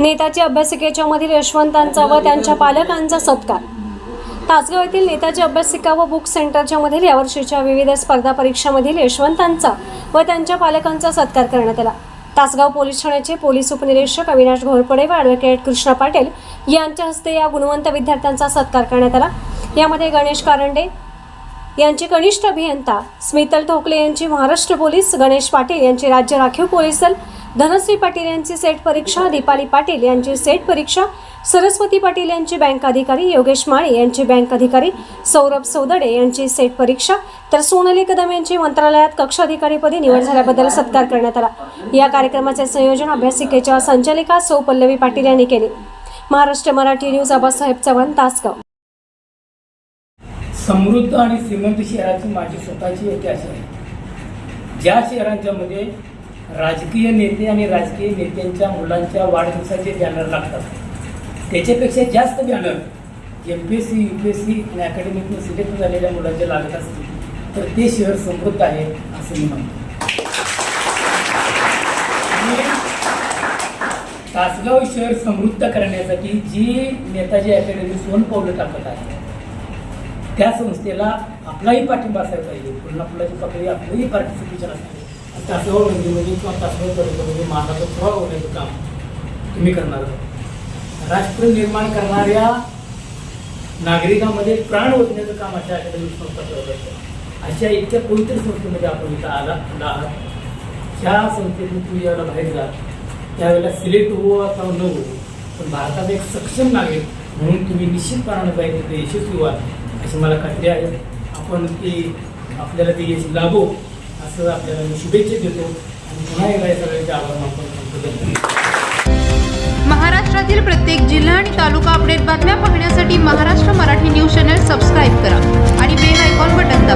नेताजी अभ्यासिकेच्या मधील यशवंतांचा व त्यांच्या पालकांचा सत्कार. तासगाव येथील नेताजी अभ्यासिका व बुक सेंटरच्या मधील यावर्षीच्या विविध स्पर्धा परीक्षामधील यशवंतांचा व त्यांच्या पालकांचा सत्कार करण्यात आला. तासगाव पोलीस ठाण्याचे पोलीस उपनिरीक्षक अविनाश घोरपडे व ॲडव्होकेट कृष्णा पाटील यांच्या हस्ते या गुणवंत विद्यार्थ्यांचा सत्कार करण्यात आला. यामध्ये गणेश कारंडे यांचे कनिष्ठ अभियंता स्मितल ठोकले यांची महाराष्ट्र पोलीस गणेश पाटील यांची राज्य राखीव पोलीस दल धनश्री पाटील यांची सेट परीक्षा दीपाली पाटील यांची सेट परीक्षा सरस्वती पाटील यांची बँक अधिकारी योगेश माळे यांची बँक अधिकारी सौरभ सौदडे यांची सेट परीक्षा तर सोनाली कदम यांची मंत्रालयात कक्ष अधिकारीपदी निवड झाल्याबद्दल सत्कार करण्यात आला. या कार्यक्रमाचे संयोजन अभ्यासिकेच्या संचालिका सौ पल्लवी पाटील यांनी केले. महाराष्ट्र मराठी न्यूज आबासाहेब चव्हाण तासगाव. समृद्ध आणि श्रीमंत शहराची माझी स्वतःची इतिहास आहे. ज्या शहरांच्यामध्ये राजकीय नेते आणि राजकीय नेत्यांच्या मुलांच्या वाढदिवसाचे बॅनर लागतात. त्याच्यापेक्षा जास्त banner M P S C U P S C आणि अकॅडमीतून सिलेक्ट झालेल्या मुलांचे लागत असतील तर ते शहर समृद्ध आहे असं मी म्हणतो. तासगाव शहर समृद्ध करण्यासाठी जी नेताजी अकॅडमी सोन पावलं टाकत आहे त्या संस्थेला आपलाही पाठिंबा असायला पाहिजे. पुन्हा फुलाची पकडी आपलंही पार्टिसिपेशन असते. तासगाव म्हणजे, म्हणजे किंवा तासगाव म्हणजे मानाचा प्रभाव होण्याचं काम तुम्ही करणार राष्ट्र निर्माण करणाऱ्या नागरिकांमध्ये प्राण ओतण्याचं काम अशा अकॅडमिक संस्था करत असतात. अशा इतक्या पवित्र संस्थेमध्ये आपण इथं आला आला आहात. ज्या संस्थेतून तुम्ही ज्यावेळेला बाहेर जा त्यावेळेला सिलेक्ट हो असा न हो पण भारताचा एक सक्षम नागरिक म्हणून तुम्ही निश्चितपणाने पाहिजे तिथे यशस्वी व्हा. अशी मला खात्री आहे. आपण ते आपल्याला ते यश लाभो असं आपल्याला मी शुभेच्छा देतो. आणि पुन्हा एकदा सगळ्यांचे आभार मानतो महाराष्ट्रातील प्रत्येक जिल्हा आणि तालुका अपडेट बातम्या पाहण्यासाठी Maharashtra Marathi news channel subscribe करा आणि बेल आयकॉन बटन